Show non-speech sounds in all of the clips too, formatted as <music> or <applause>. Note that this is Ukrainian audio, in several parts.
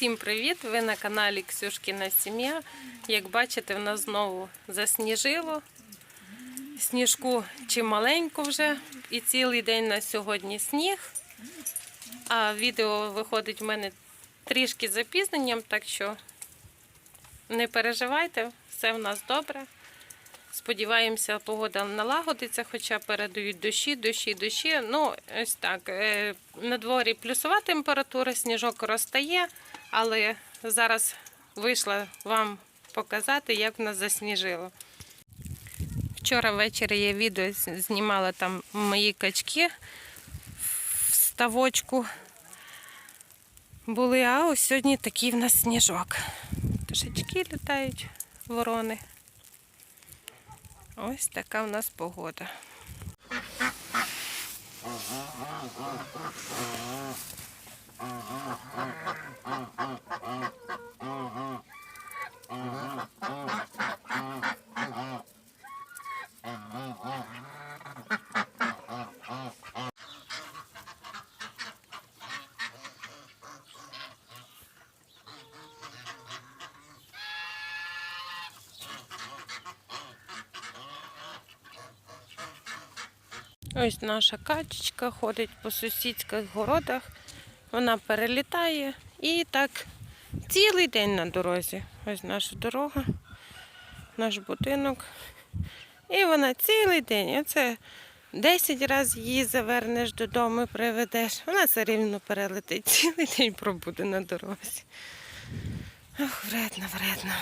Всім привіт! Ви на каналі Ксюшкіна Сім'я. Як бачите, в нас знову засніжило. Сніжку чималенько вже, і цілий день на сьогодні сніг. А відео виходить в мене трішки запізненням, так що не переживайте, все в нас добре. Сподіваємося, погода налагодиться, хоча передають дощі, дощі, дощі. Ну, ось так. е, На дворі плюсова температура, сніжок розтає, але зараз вийшла вам показати, як нас засніжило. Вчора ввечері я відео знімала там мої качки в ставочку були, а ось сьогодні такий в нас сніжок. Пташечки літають, ворони. Ось така в нас погода. Ось наша качечка ходить по сусідських городах. Вона перелітає і так цілий день на дорозі. Ось наша дорога, наш будинок. І вона цілий день. Оце 10 разів її завернеш додому, приведеш. Вона все рівно перелетить. <laughs> Цілий день пробуде на дорозі. Ох, вредно, вредно.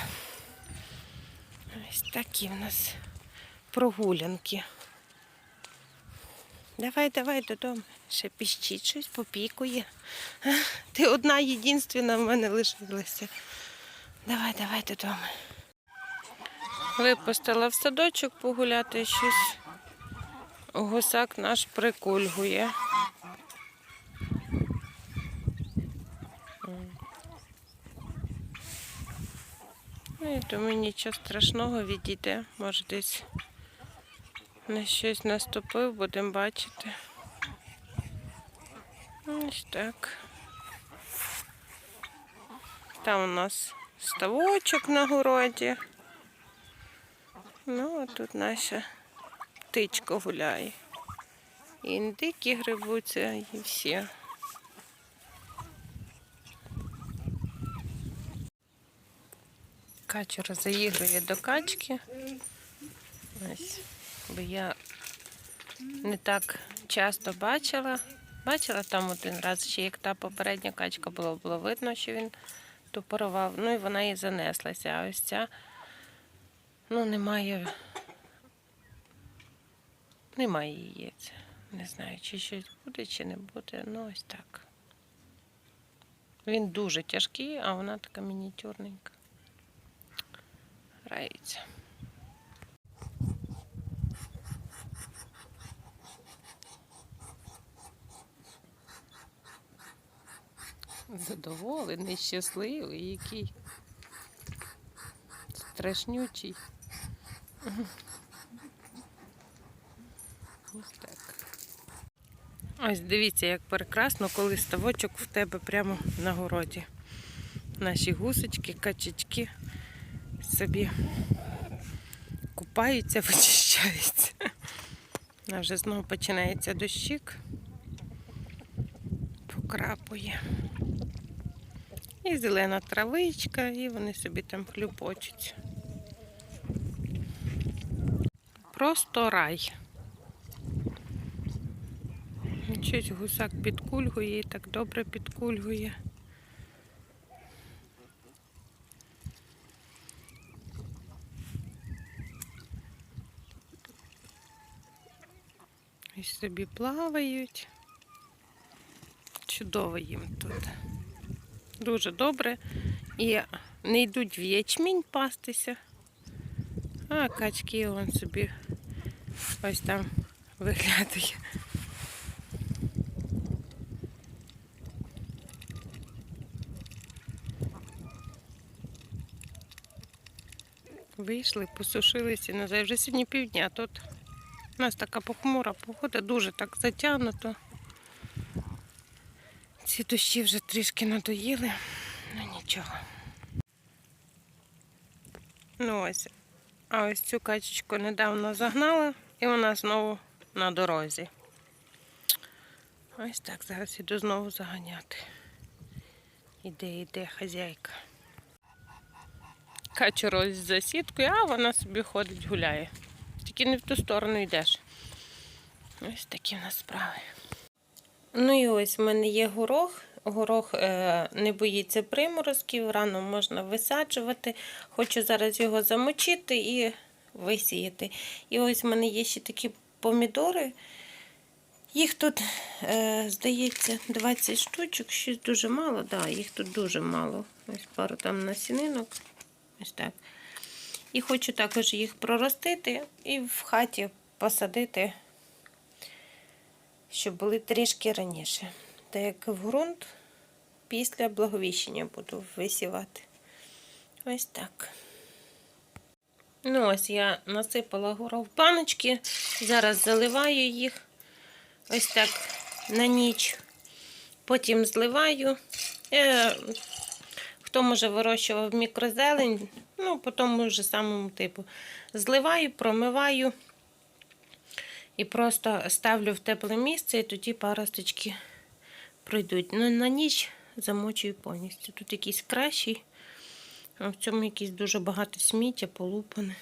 Ось такі в нас прогулянки. Давай, давай додому. Ще піщить щось, попікує. Ти одна єдинственна в мене лишилася. Давай, давай додому. Випустила в садочок погуляти щось. Гусак наш прикульгує. Ну, я думаю, нічого страшного відійде. Може десь на щось наступив, будемо бачити. Ось так. Там у нас ставочок на городі. Ну, а тут наша птичка гуляє. І індики грибуться, і всі. Качура заігрує до качки. Ось. Бо я не так часто бачила. Бачила там один раз, ще як та попередня качка була, було видно, що він тупорував. Ну і вона і занеслася. А ось ця ну, немає. Немає яєць. Не знаю, чи щось буде, чи не буде. Ну, ось так. Він дуже тяжкий, а вона така мініатюрненька. Грається. Задоволений, щасливий, який страшнючий. Ось так. Ось дивіться, як прекрасно, коли ставочок в тебе прямо на городі. Наші гусочки, качечки собі купаються, <laughs> вичищаються. А вже знову починається дощик. Покрапує. І зелена травичка, і вони собі там хлюпочуть. Просто рай. Щось гусак підкульгує і так добре підкульгує. І собі плавають. Чудово їм тут. Дуже добре. І не йдуть в ячмінь пастися. А качки вон собі ось там виглядає. Вийшли, посушилися назад. Вже сьогодні півдня тут. У нас така похмура погода, дуже так затягнуто. Ці дощі вже трішки надоїли. Ну нічого. Ну ось. А ось цю качечку недавно загнала, і вона знову на дорозі. Ось так, зараз іду знову заганяти. Іде, іде хазяйка. Качу ось за сіткою, а вона собі ходить, гуляє. Тільки не в ту сторону йдеш. Ось такі в нас справи. Ну і ось в мене є горох. Горох е, не боїться приморозків, рано можна висаджувати. Хочу зараз його замочити і висіяти. І ось в мене є ще такі помідори. Їх тут, е, здається, 20 штучок, щось дуже мало. Да, їх тут дуже мало. Ось пару там насінинок. Ось так. І хочу також їх проростити і в хаті посадити, щоб були трішки раніше. Так як в ґрунт після благовіщення буду висівати. Ось так. Ну, ось я насипала горох в баночки. Зараз заливаю їх ось так на ніч. Потім зливаю. Е, хто може вирощував мікрозелень, ну, по тому ж самому типу. Зливаю, промиваю і просто ставлю в тепле місце, і тоді паросточки пройдуть. Ну, на ніч замочую повністю. Тут якийсь кращий, а в цьому якийсь дуже багато сміття, полупане.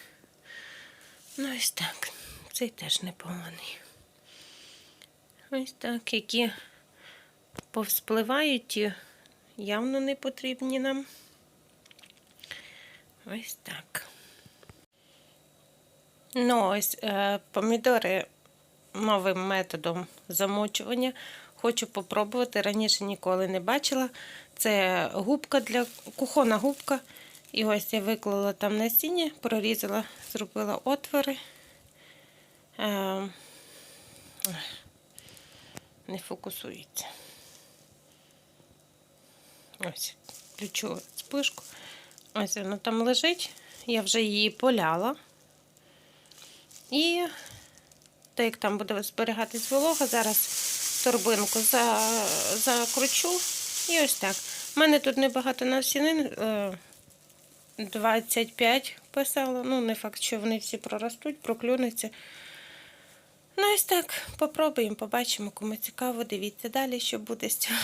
Ну, ось так. Цей теж непоганий. Ось так, які повспливають, явно не потрібні нам. Ось так. Ну, ось е, помідори новим методом замочування. Хочу попробувати. Раніше ніколи не бачила. Це губка для кухона губка. І ось я виклала там насіння, прорізала, зробила отвори. Е, не фокусується. Ось, включу спишку. Ось вона там лежить. Я вже її поляла. І так як там буде зберігатись волога, зараз торбинку закручу. І ось так. У мене тут небагато насінин. е, 25 писала. Ну, не факт, що вони всі проростуть, проклюнуться. Ну, ось так, попробуємо, побачимо, кому цікаво. Дивіться далі, що буде з цього.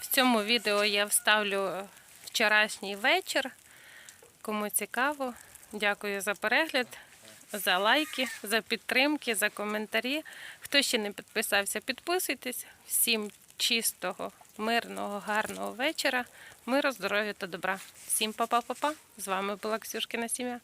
В цьому відео я вставлю вчорашній вечір. Кому цікаво, дякую за перегляд, за лайки, за підтримки, за коментарі. Хто ще не підписався, підписуйтесь. Всім чистого, мирного, гарного вечора, миру, здоров'я та добра. Всім па-па-па-па. З вами була Ксюшкина сім'я.